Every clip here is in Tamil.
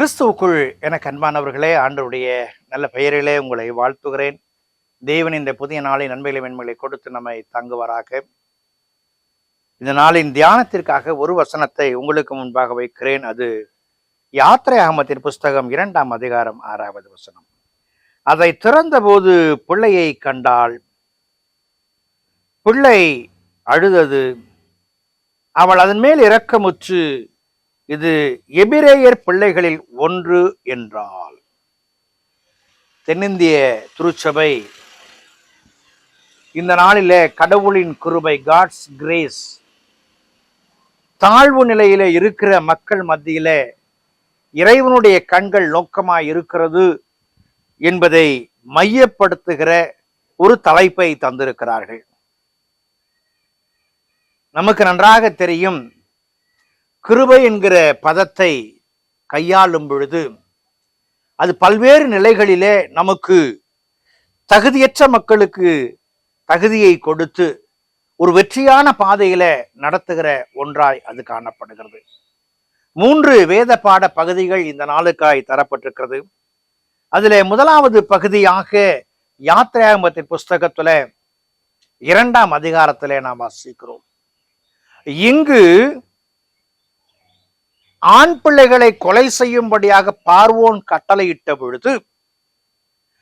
கிறிஸ்துவுக்குள் எனக்கு அன்பானவர்களே ஆண்டருடைய நல்ல பெயரிலே உங்களை வாழ்த்துகிறேன். தேவன் இந்த புதிய நாளை நன்மைகளை மென்மைகளை கொடுத்து நம்மை தங்குவாராக. இந்த நாளின் தியானத்திற்காக ஒரு வசனத்தை உங்களுக்கு முன்பாக வைக்கிறேன். அது யாத்திரை அகமத்தின் புஸ்தகம் இரண்டாம் அதிகாரம் ஆறாவது வசனம். அதை திறந்தபோது பிள்ளையை கண்டால் பிள்ளை அழுதது. அவள் அதன் மேல் இரக்கமுற்று இது எபிரேயர் பிள்ளைகளில் ஒன்று என்றால் தென்னிந்திய திருச்சபை இந்த நாளிலே கடவுளின் குருபை காட்ஸ் கிரேஸ் தாழ்வு நிலையில இருக்கிற மக்கள் மத்தியில இறைவனுடைய கண்கள் நோக்கமாய் இருக்கிறது என்பதை மையப்படுத்துகிற ஒரு தலைப்பை தந்திருக்கிறார்கள். நமக்கு நன்றாக தெரியும் கிருபை என்கிற பதத்தை கையாளும் பொழுது அது பல்வேறு நிலைகளிலே நமக்கு தகுதியற்ற மக்களுக்கு தகுதியை கொடுத்து ஒரு வெற்றியான பாதையில நடத்துகிற ஒன்றாய் அது காணப்படுகிறது. மூன்று வேத பாட பகுதிகள் இந்த நாளுக்காய் தரப்பட்டிருக்கிறது. அதில் முதலாவது பகுதியாக யாத்திராகமத்தின் புஸ்தகத்துல இரண்டாம் அதிகாரத்திலே நாம் வாசிக்கிறோம். இங்கு ஆண் பிள்ளைகளை கொலை செய்யும்படியாக பார்வோன் கட்டளையிட்ட பொழுது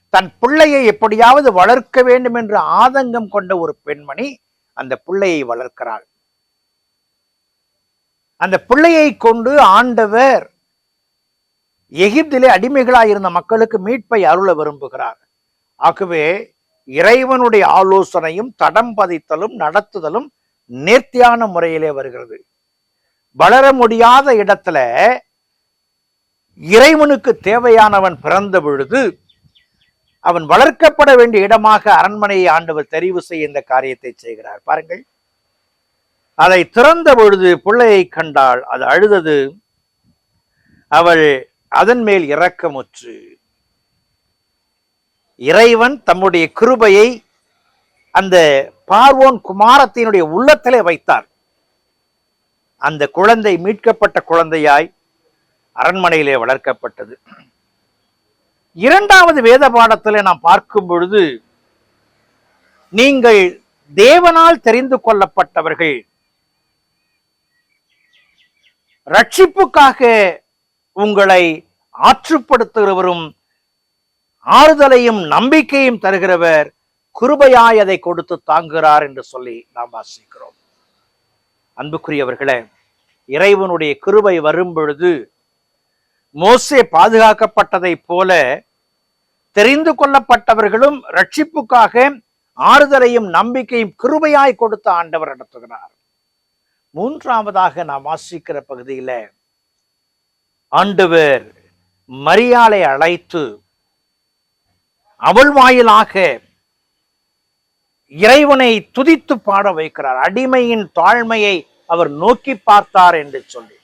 தன் பிள்ளையை எப்படியாவது வளர்க்க வேண்டும் என்று ஆதங்கம் கொண்ட ஒரு பெண்மணி அந்த பிள்ளையை வளர்க்கிறாள். அந்த பிள்ளையை கொண்டு ஆண்டவர் எகிப்திலே அடிமைகளாயிருந்த மக்களுக்கு மீட்பை அருள விரும்புகிறார். ஆகவே இறைவனுடைய ஆலோசனையும் தடம் பதித்தலும் நடத்துதலும் நேர்த்தியான முறையிலே வருகிறது. வளர முடியாத இடத்துல இறைவனுக்கு தேவையானவன் பிறந்த பொழுது அவன் வளர்க்கப்பட வேண்டிய இடமாக அரண்மனையை ஆண்டவர் தெரிவு செய்ய இந்த காரியத்தை செய்கிறார். பாருங்கள். அதை திறந்த பொழுது பிள்ளையை கண்டால் அது அழுதது. அவள் அதன் மேல் இரக்கமுற்று. இறைவன் தம்முடைய கிருபையை அந்த பார்வோன் குமாரத்தினுடைய உள்ளத்திலே வைத்தார். அந்த குழந்தை மீட்கப்பட்ட குழந்தையாய் அரண்மனையிலே வளர்க்கப்பட்டது. இரண்டாவது வேத பாடத்தில் நாம் பார்க்கும் பொழுது நீங்கள் தேவனால் தெரிந்து கொள்ளப்பட்டவர்கள் ரட்சிப்புக்காக உங்களை ஆற்றுப்படுத்துகிறவரும் ஆறுதலையும் நம்பிக்கையும் தருகிறவர் குருபையாய் அதை கொடுத்து தாங்குகிறார் என்று சொல்லி நாம் வாசிக்கிறோம். அன்புக்குரியவர்களே இறைவனுடைய கிருபை வரும் பொழுது மோசே பாதுகாக்கப்பட்டதைப் போல தெரிந்து கொள்ளப்பட்டவர்களும் ரட்சிப்புக்காக ஆறுதலையும் நம்பிக்கையும் கிருபையாய் கொடுத்த ஆண்டவர் நடத்துகிறார். மூன்றாவதாக நாம் வாசிக்கிற பகுதியில ஆண்டவர் மரியாளை அழைத்து அவள் வாயிலாக இறைவனை துதித்து பாட வைக்கிறார். அடிமையின் தாழ்மையை அவர் நோக்கி பார்த்தார் என்று சொல்லி.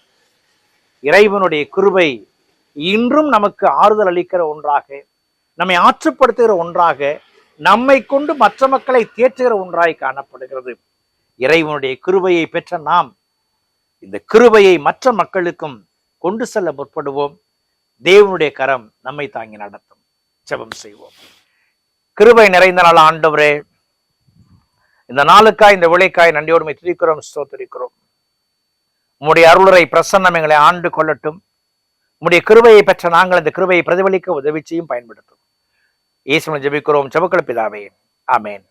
இறைவனுடைய கிருபை இன்றும் நமக்கு ஆறுதல் அளிக்கிற ஒன்றாக நம்மை ஆற்றுப்படுத்துகிற ஒன்றாக நம்மை கொண்டு மற்ற மக்களை தேற்றுகிற ஒன்றாய் காணப்படுகிறது. இறைவனுடைய கிருபையை பெற்ற நாம் இந்த கிருபையை மற்ற மக்களுக்கும் கொண்டு செல்ல முற்படுவோம். தேவனுடைய கரம் நம்மை தாங்கி நடத்தும். ஜெபம் செய்வோம். கிருபை நிறைந்த நாள் ஆண்டவரே இந்த நாளுக்காய் இந்த விளைக்காய் நன்றியோடு துதிக்கிறோம் ஸ்தோத்திரிக்கிறோம். உம்முடைய அருளுரை பிரசன்னம் எங்களை ஆண்டு கொள்ளட்டும். உம்முடைய கிருபையை பெற்ற நாங்கள் இந்த கிருபையை பிரதிபலிக்க உதவி செய்யும் பயன்படுத்தும். ஈஸ்வரன் ஜபிக்கிறோம் ஜெபக்கள பிதாவே. ஆமேன்.